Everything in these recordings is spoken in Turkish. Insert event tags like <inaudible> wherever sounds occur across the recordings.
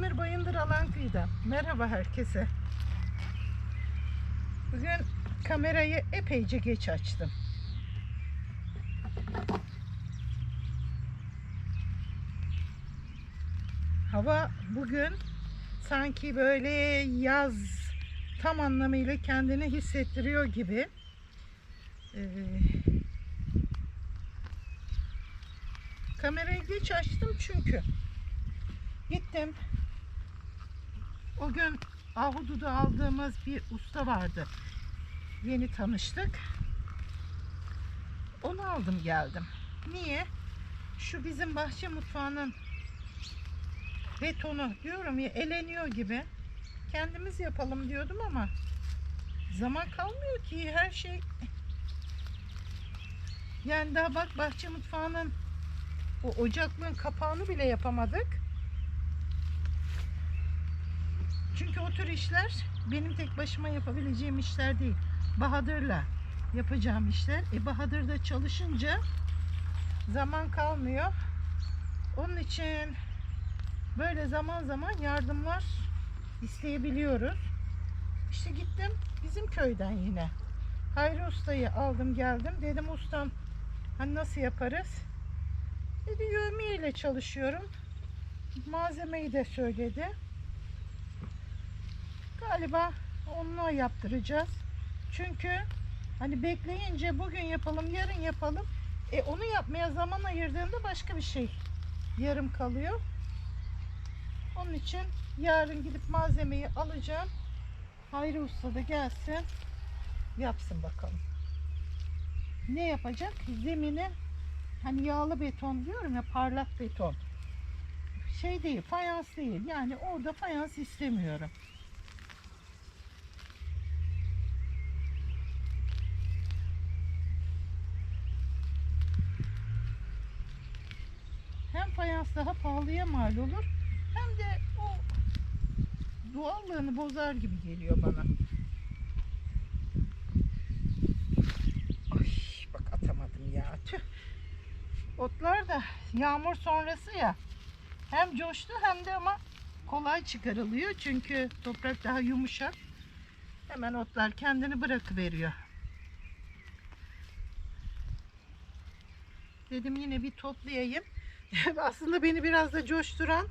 İzmir Bayındır Alankıyı'da. Merhaba herkese. Bugün kamerayı epeyce geç açtım. Hava bugün sanki böyle yaz tam anlamıyla kendini hissettiriyor gibi. Ee, kamerayı geç açtım çünkü gittim. O gün Ahudu'da aldığımız bir usta vardı. Yeni tanıştık. Onu aldım geldim. Niye? Şu bizim bahçe mutfağının betonu diyorum ya eleniyor gibi. Kendimiz yapalım diyordum ama zaman kalmıyor ki her şey. Yani daha bak bahçe mutfağının o ocaklığın kapağını bile yapamadık. Çünkü o tür işler benim tek başıma yapabileceğim işler değil. Bahadır'la yapacağım işler. E Bahadır'da çalışınca zaman kalmıyor. Onun için böyle zaman zaman yardımlar isteyebiliyoruz. İşte gittim bizim köyden yine. Hayri Usta'yı aldım geldim. Dedim ustam hani nasıl yaparız? Dedi yövmiye ile çalışıyorum. Malzemeyi de söyledi. Galiba onunla yaptıracağız. Çünkü hani bekleyince bugün yapalım, yarın yapalım. E onu yapmaya zaman ayırdığımda başka bir şey yarım kalıyor. Onun için yarın gidip malzemeyi alacağım. Hayri Usta da gelsin. Yapsın bakalım. Ne yapacak? Zemini hani yağlı beton diyorum ya parlak beton. Şey değil, fayans değil. Yani orada fayans istemiyorum. Hem fayans daha pahalıya mal olur hem de o doğallığını bozar gibi geliyor bana. Ay bak atamadım ya. Tüh. Otlar da yağmur sonrası ya. Hem coştu hem de ama kolay çıkarılıyor. Çünkü toprak daha yumuşak. Hemen otlar kendini bırakıveriyor. Dedim yine bir toplayayım. Aslında beni biraz da coşturan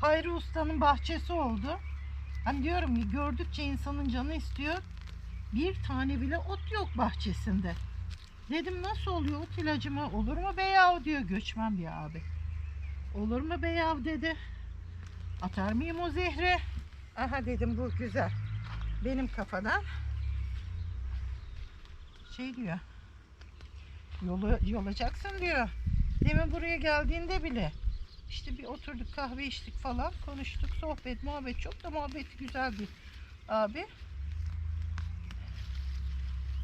Hayri Usta'nın bahçesi oldu. Hani diyorum ya gördükçe insanın canı istiyor. Bir tane bile ot yok bahçesinde. Dedim nasıl oluyor ot ilacı mı? Olur mu beyav diyor göçmen bir abi. Olur mu beyav dedi. Atar mıyım o zehri? Aha dedim bu güzel. Benim kafadan şey diyor. Yolu yolacaksın diyor. Demin buraya geldiğinde bile işte bir oturduk kahve içtik falan konuştuk sohbet muhabbet çok da muhabbeti güzel bir abi.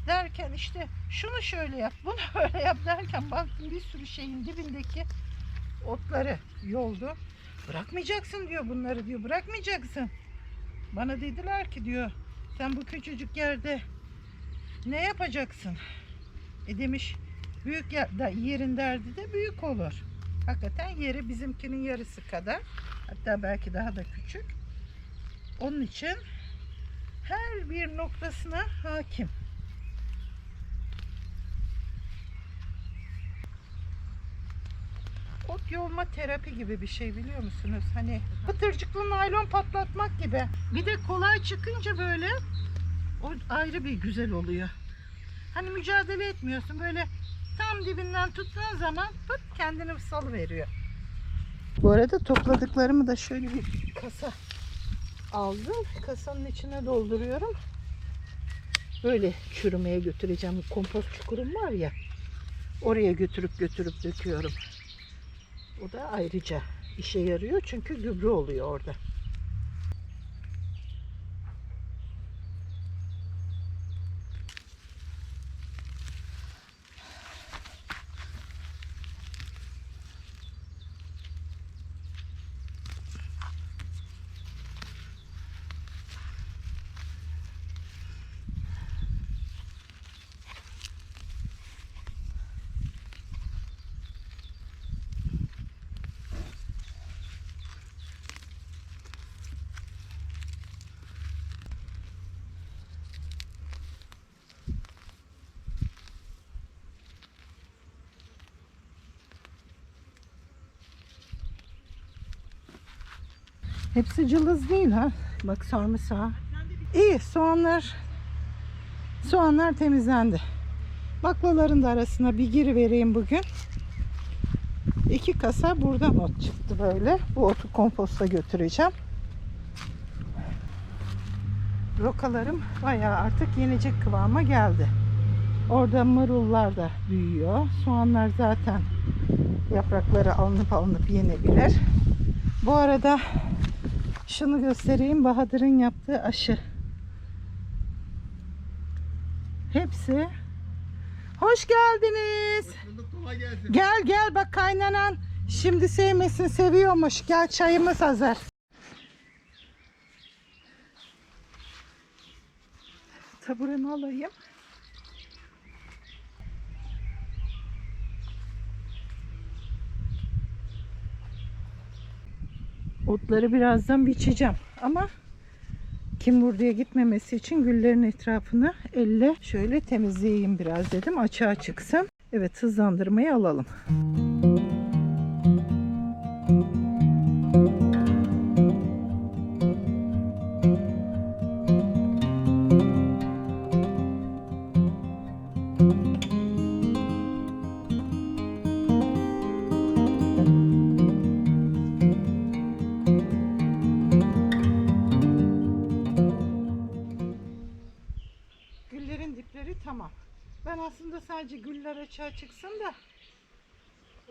Derken işte şunu şöyle yap bunu <laughs> böyle yap derken baktım bir sürü şeyin dibindeki otları yoldu. Bırakmayacaksın diyor bunları diyor bırakmayacaksın. Bana dediler ki diyor sen bu küçücük yerde ne yapacaksın? E demiş büyük yerin derdi de büyük olur. Hakikaten yeri bizimkinin yarısı kadar. Hatta belki daha da küçük. Onun için her bir noktasına hakim. Ot yolma terapi gibi bir şey biliyor musunuz? Hani pıtırcıklı naylon patlatmak gibi. Bir de kolay çıkınca böyle o ayrı bir güzel oluyor. Hani mücadele etmiyorsun böyle tam dibinden tuttuğun zaman pıt kendini salıveriyor. Bu arada topladıklarımı da şöyle bir kasa aldım. Kasanın içine dolduruyorum. Böyle çürümeye götüreceğim. Kompost çukurum var ya. Oraya götürüp götürüp döküyorum. O da ayrıca işe yarıyor çünkü gübre oluyor orada. Hepsi cılız değil ha. Bak sarımsağı. İyi soğanlar soğanlar temizlendi. Baklaların da arasına bir giri vereyim bugün. İki kasa buradan ot çıktı böyle. Bu otu komposta götüreceğim. Rokalarım bayağı artık yenecek kıvama geldi. Orada marullar da büyüyor. Soğanlar zaten yaprakları alınıp alınıp yenebilir. Bu arada şunu göstereyim. Bahadır'ın yaptığı aşı. Hepsi. Hoş geldiniz. Gelsin. Gel gel bak kaynanan şimdi sevmesin seviyormuş. Gel çayımız hazır. Taburemi alayım. Otları birazdan biçeceğim ama kim buraya gitmemesi için güllerin etrafını elle şöyle temizleyeyim biraz dedim açığa çıksın. Evet hızlandırmayı alalım. Güllerin sadece güller açığa çıksın da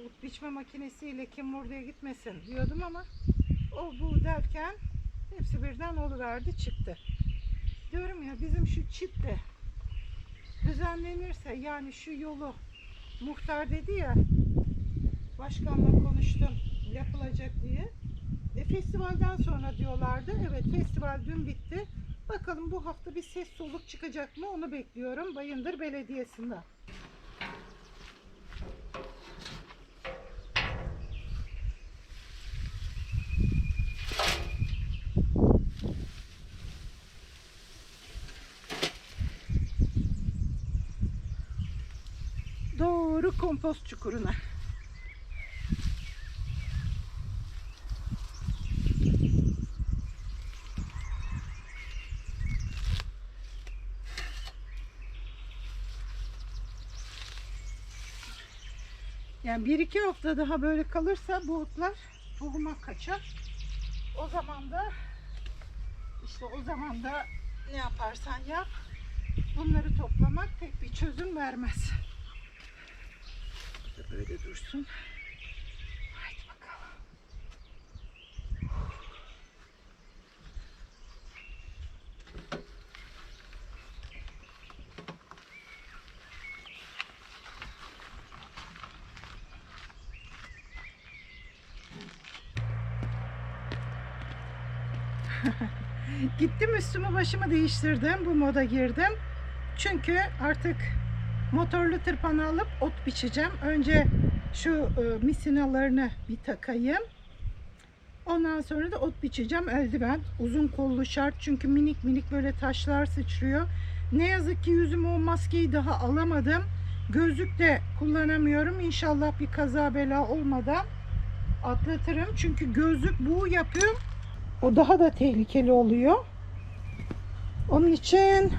ot biçme makinesiyle kim buraya gitmesin diyordum ama o bu derken hepsi birden oluverdi çıktı. Diyorum ya bizim şu çit de düzenlenirse yani şu yolu muhtar dedi ya başkanla konuştum yapılacak diye. E, festivalden sonra diyorlardı. Evet festival dün bitti. Bakalım bu hafta bir ses soluk çıkacak mı onu bekliyorum Bayındır Belediyesi'nden. Doğru kompost çukuruna. Yani bir iki hafta daha böyle kalırsa bu otlar tohuma kaçar. O zaman da işte o zaman da ne yaparsan yap bunları toplamak pek bir çözüm vermez. Böyle dursun. <laughs> Gittim üstümü başımı değiştirdim. Bu moda girdim. Çünkü artık motorlu tırpanı alıp ot biçeceğim. Önce şu e, misinalarını bir takayım. Ondan sonra da ot biçeceğim. Eldiven uzun kollu şart. Çünkü minik minik böyle taşlar sıçrıyor. Ne yazık ki yüzüme o maskeyi daha alamadım. Gözlük de kullanamıyorum. İnşallah bir kaza bela olmadan atlatırım. Çünkü gözlük bu yapıyor. O daha da tehlikeli oluyor. Onun için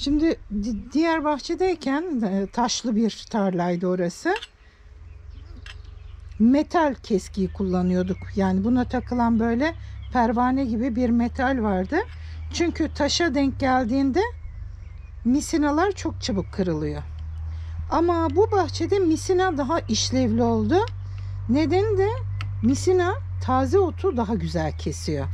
Şimdi di- diğer bahçedeyken e, taşlı bir tarlaydı orası. Metal keskiyi kullanıyorduk. Yani buna takılan böyle pervane gibi bir metal vardı. Çünkü taşa denk geldiğinde misinalar çok çabuk kırılıyor. Ama bu bahçede misina daha işlevli oldu. Nedeni de misina taze otu daha güzel kesiyor.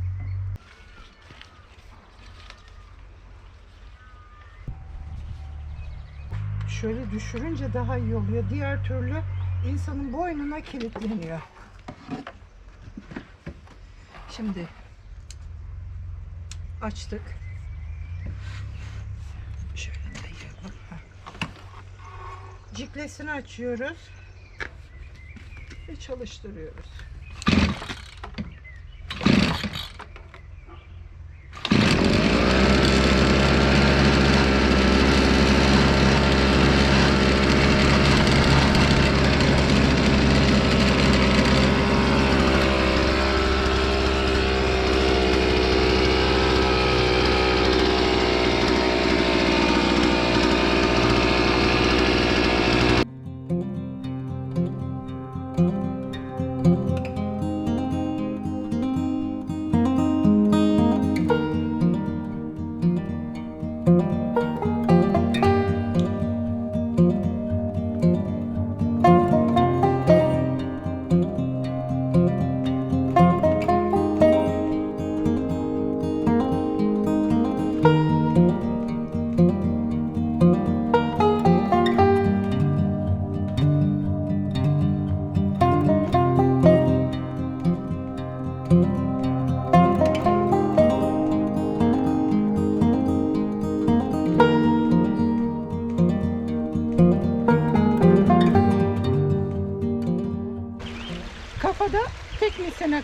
şöyle düşürünce daha iyi oluyor. Diğer türlü insanın boynuna kilitleniyor. Şimdi açtık. Şöyle ayıralım. Ciklesini açıyoruz ve çalıştırıyoruz.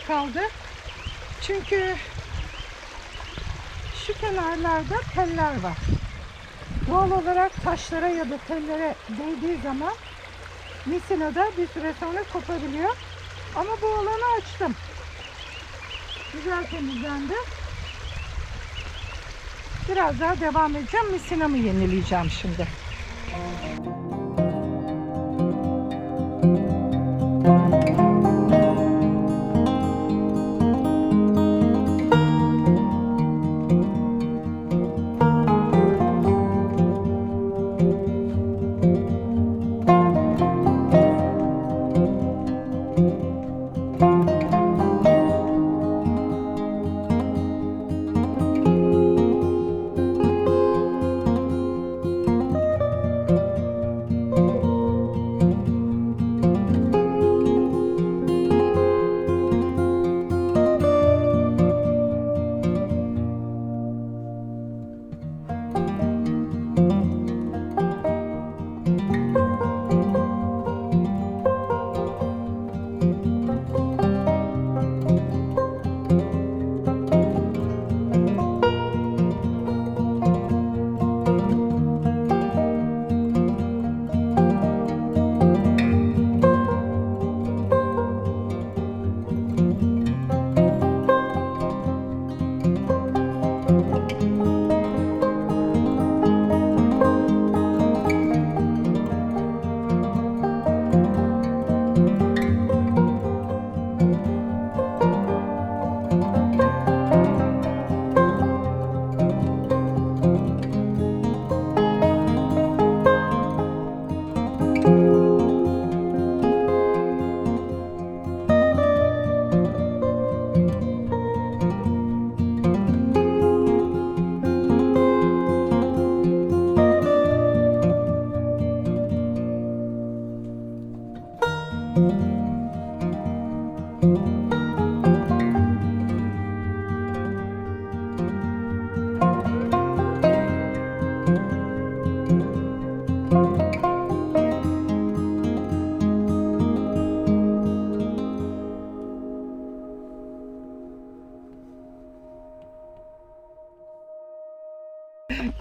Kaldı. Çünkü şu kenarlarda teller var. Doğal olarak taşlara ya da tellere değdiği zaman misina da bir süre sonra kopabiliyor. Ama bu alanı açtım. Güzel temizlendi. Biraz daha devam edeceğim. Misinamı yenileyeceğim şimdi.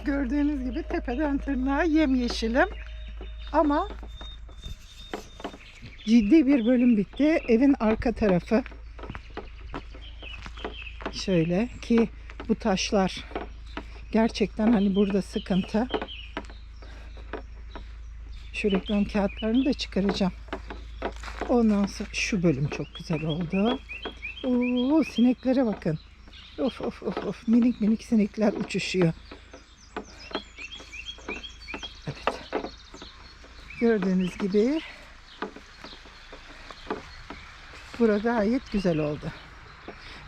Gördüğünüz gibi tepeden tırnağa yemyeşilim. Ama ciddi bir bölüm bitti. Evin arka tarafı şöyle ki bu taşlar gerçekten hani burada sıkıntı. Şu reklam kağıtlarını da çıkaracağım. Ondan sonra şu bölüm çok güzel oldu. Oo, sineklere bakın. Of of of of minik minik sinekler uçuşuyor. Evet. Gördüğünüz gibi burada gayet güzel oldu.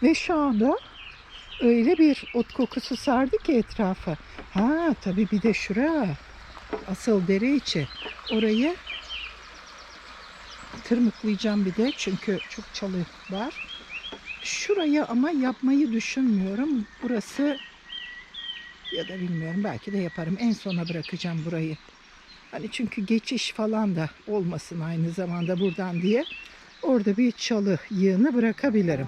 Ve şu anda öyle bir ot kokusu sardı ki etrafı. Ha tabii bir de şura. Asıl dere içi. Orayı tırmıklayacağım bir de çünkü çok çalı var. Şurayı ama yapmayı düşünmüyorum. Burası ya da bilmiyorum belki de yaparım. En sona bırakacağım burayı. Hani çünkü geçiş falan da olmasın aynı zamanda buradan diye orada bir çalı yığını bırakabilirim.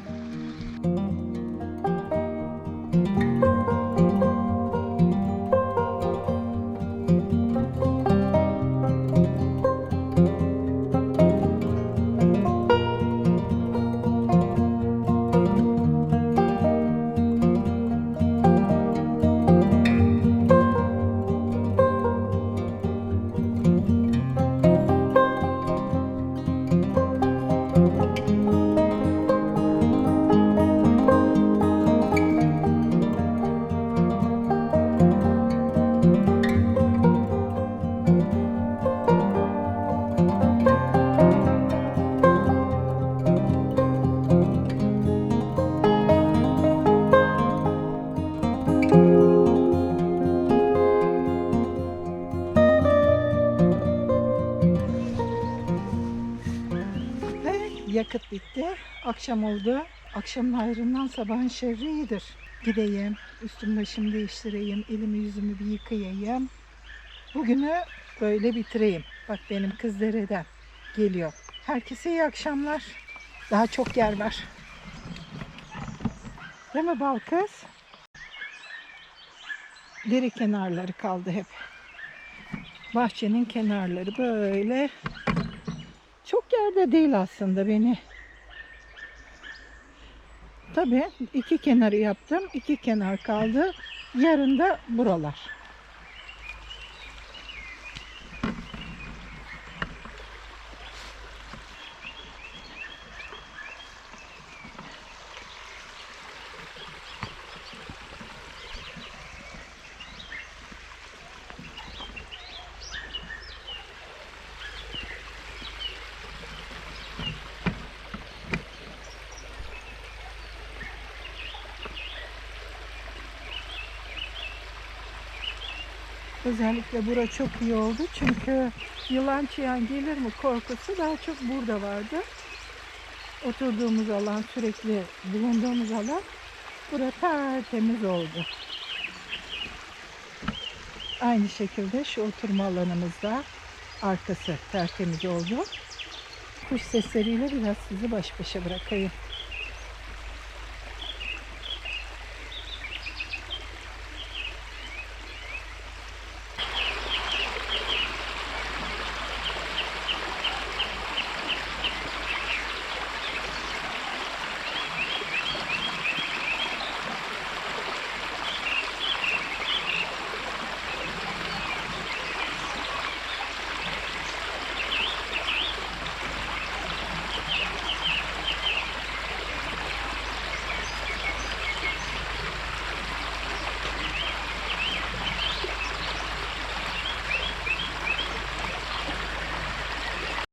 Yakıt bitti. Akşam oldu. Akşamın hayrından sabahın şerri iyidir. Gideyim, üstüm başımı değiştireyim, elimi yüzümü bir yıkayayım. Bugünü böyle bitireyim. Bak benim kız dereden geliyor. Herkese iyi akşamlar. Daha çok yer var. Değil mi bal kız? Dere kenarları kaldı hep. Bahçenin kenarları böyle çok yerde değil aslında beni. Tabii iki kenarı yaptım. iki kenar kaldı. Yarın da buralar. Özellikle bura çok iyi oldu çünkü yılan çıyan gelir mi korkusu daha çok burada vardı. Oturduğumuz alan, sürekli bulunduğumuz alan bura tertemiz oldu. Aynı şekilde şu oturma alanımızda arkası tertemiz oldu. Kuş sesleriyle biraz sizi baş başa bırakayım.